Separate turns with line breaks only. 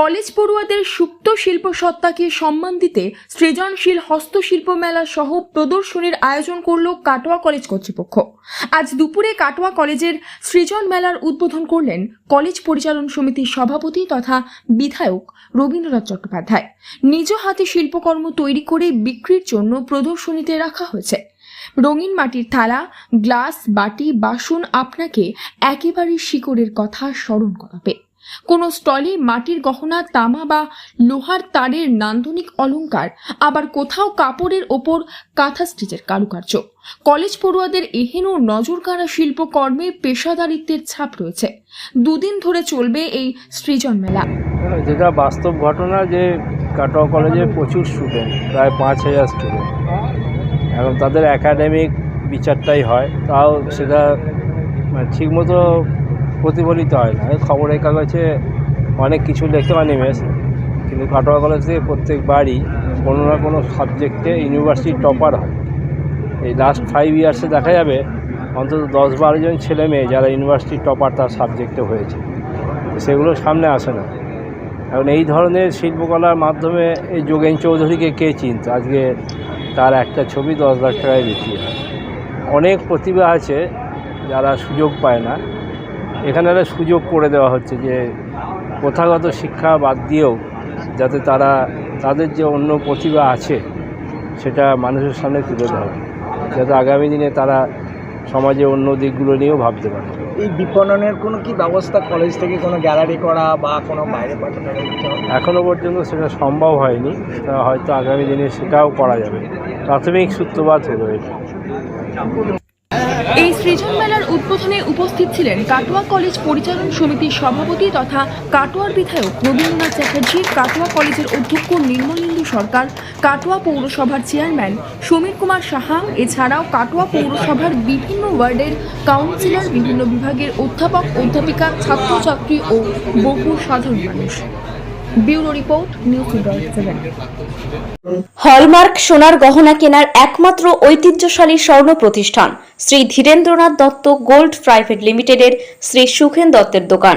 College পড়ুয়াদের সুপ্ত শিল্প সত্তাকে সম্মান দিতে সৃজনশীল হস্তশিল্প মেলা সহ প্রদর্শনীর আয়োজন করল কাটোয়া কলেজ কর্তৃপক্ষ। আজ দুপুরে কাটোয়া কলেজের সৃজন মেলার উদ্বোধন করলেন কলেজ পরিচালন সমিতির সভাপতি তথা বিধায়ক রবীন্দ্রনাথ চট্টোপাধ্যায়। নিজ হাতে শিল্পকর্ম তৈরি করে বিক্রির জন্য প্রদর্শনীতে রাখা হয়েছে। রঙিন মাটির থালা, গ্লাস, বাটি, বাসন আপনাকে একেবারে শিকড়ের কথা স্মরণ করাবে। কোনো স্টলে মাটির গহনা, তামা বা লোহার তারের নান্দনিক অলংকার, আবার কোথাও কাপড়ের ওপর কাঁথা স্টিচের কারুকার্য। কলেজ পড়ুয়াদের এহেন নজর কাড়া শিল্পকর্মে পেশাদারিত্বের ছাপ রয়েছে। দুদিন ধরে চলবে এই সৃজন মেলা।
যেটা বাস্তব ঘটনা যে কাটোয়া কলেজে প্রচুর স্টুডেন্ট প্রায় পাঁচ হাজার স্টুডেন্ট এবং তাদের একাডেমিক বিচারটাই হয়, তাও সেটা মানে ঠিকমতো প্রতিফলিত হয় না। খবরের কাগজে অনেক কিছু লেখে অনিমেষ কিন্তু কাটোয়া কলেজ থেকে প্রত্যেকবারই কোনো না কোনো সাবজেক্টে ইউনিভার্সিটি টপার হয়। এই লাস্ট ফাইভ ইয়ার্সে দেখা যাবে অন্তত দশ বারো জন ছেলে মেয়ে যারা ইউনিভার্সিটি টপার তার সাবজেক্টে হয়েছে। সেগুলো সামনে আসে না। এখন এই ধরনের শিল্পকলার মাধ্যমে এই যোগেন চৌধুরীকে কে চিনত? আজকে তার একটা ছবি দশ লাখ টাকায় বিক্রি হয়। অনেক প্রতিভা আছে যারা সুযোগ পায় না। এখানে একটা সুযোগ করে দেওয়া হচ্ছে যে প্রথাগত শিক্ষা বাদ দিয়েও যাতে তারা তাদের যে অন্য প্রতিভা আছে সেটা মানুষের সামনে তুলে ধরে। যাতে আগামী দিনে তারা সমাজে অন্য দিকগুলো নিয়েও ভাবতে পারে।
এই বিপণনের কোনো কি ব্যবস্থা কলেজ থেকে কোনো গ্যালারি করা বা কোনো বাইরে পাঠানো
এখনও পর্যন্ত সেটা সম্ভব হয়নি। হয়তো আগামী দিনে সেটাও করা যাবে। প্রাথমিক সূত্রপাত হলো এটা।
এই সৃজন মেলার উদ্বোধনে উপস্থিত ছিলেন কাটোয়া কলেজ পরিচালন সমিতির সভাপতি তথা কাটোয়ার বিধায়ক রবীন্দ্রনাথ চ্যাটার্জি, কাটোয়া কলেজের অধ্যক্ষ নির্মলেন্দু সরকার, কাটোয়া পৌরসভার চেয়ারম্যান সমীর কুমার সাহা, এছাড়াও কাটোয়া পৌরসভার বিভিন্ন ওয়ার্ডের কাউন্সিলর, বিভিন্ন বিভাগের অধ্যাপক, অধ্যাপিকা, ছাত্রছাত্রী ও বহু সাধারণ মানুষ।
হলমার্ক সোনার গহনা কেনার একমাত্র ঐতিহ্যশালী স্বর্ণ প্রতিষ্ঠান, শ্রী ধীরেন্দ্রনাথ দত্ত গোল্ড প্রাইভেট লিমিটেডের শ্রী সুখেন দত্তের দোকান।